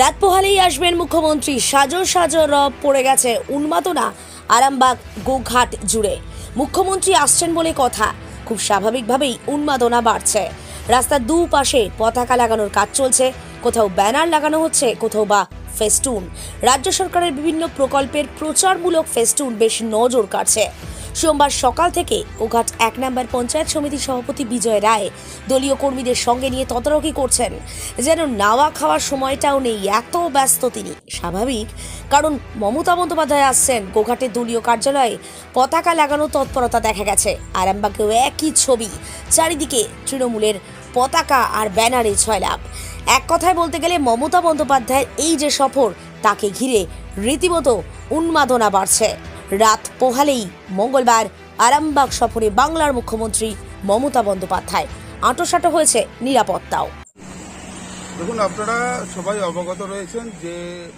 রাত পোহালেই আসবেন মুখ্যমন্ত্রী। সাজো সাজো রব পড়ে গেছে উন্মাদনা, আরামবাগ গোঘাট জুড়ে। মুখ্যমন্ত্রী আসছেন বলে কথা, খুব স্বাভাবিকভাবেই উন্মাদনা বাড়ছে। রাস্তার দুপাশে পতাকা লাগানোর কাজ চলছে, কোথাও ব্যানার লাগানো হচ্ছে, কোথাও বা ফেস্টুন। রাজ্য সরকারের বিভিন্ন প্রকল্পের প্রচারমূলক ফেস্টুন বেশ নজর কাড়ছে। সোমবার সকাল থেকে গোঘাট এক নম্বর পঞ্চায়েত সমিতি সভাপতি বিজয় রায় দলীয় কর্মীদের সঙ্গে নিয়ে তদারকি করছেন। যেন নাওয়া খাওয়ার সময়টাও নেই, এত ব্যস্ত তিনি। স্বাভাবিক, কারণ মমতা বন্দ্যোপাধ্যায় আসছেন। গোঘাটের দলীয় কার্যালয়ে পতাকা লাগানোর তৎপরতা দেখা গেছে। আরামবাগেও একই ছবি। চারিদিকে তৃণমূলের পতাকা আর ব্যানারে ছয়লাভ এক কথায় বলতে গেলে মমতা বন্দ্যোপাধ্যায়ের এই যে সফর, তাকে ঘিরে রীতিমতো উন্মাদনা বাড়ছে। রাত পোহালেই মঙ্গলবার আরামবাগ সফরে বাংলার মুখ্যমন্ত্রী মমতা বন্দ্যোপাধ্যায়। আঁটোসাঁটো হয়েছে নিরাপত্তাও। দেখুন, আপনারা সবাই অবগত রয়েছেন যে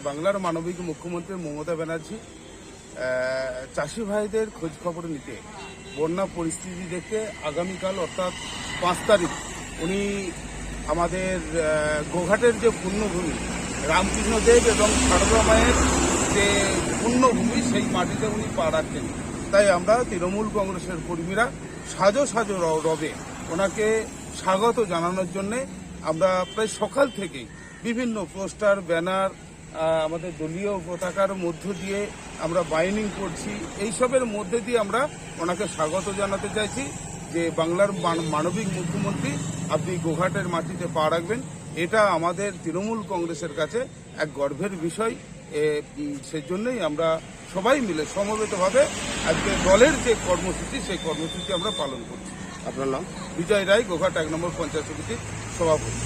বাংলার মানবিক মুখ্যমন্ত্রী মমতা ব্যানার্জি চাষি ভাইদের খোঁজ খবর নিতে বন্যা পরিস্থিতি দেখে আগামীকাল, অর্থাৎ পাঁচ তারিখ, উনি আমাদের গোঘাটের যে পুণ্যভূমি রামকৃষ্ণদেব এবং সারদা মায়ের যে পুণ্যভূমি সেই মাটিতে উনি পা রাখতেন তাই আমরা তৃণমূল কংগ্রেসের কর্মীরা সাজো সাজো রবে ওনাকে স্বাগত জানানোর জন্যে আমরা প্রায় সকাল থেকেই বিভিন্ন পোস্টার, ব্যানার আমাদের দলীয় পতাকার মধ্য দিয়ে আমরা বাইনিং করছি। এইসবের মধ্যে দিয়ে আমরা ওনাকে স্বাগত জানাতে চাইছি যে বাংলার মান- মানবিক মুখ্যমন্ত্রী আপনি গোঘাটের মাটিতে পা রাখবেন। এটা আমাদের তৃণমূল কংগ্রেসের কাছে এক গর্বের বিষয়। সেজন্যই আমরা সবাই মিলে সমবেতভাবে আজকে দলের যে কর্মসূচি সেই কর্মসূচি আমরা পালন করছি। আপনার নাম? বিজয় রায় গোঘাট এক নম্বর পঞ্চায়েত সমিতির সভাপতি।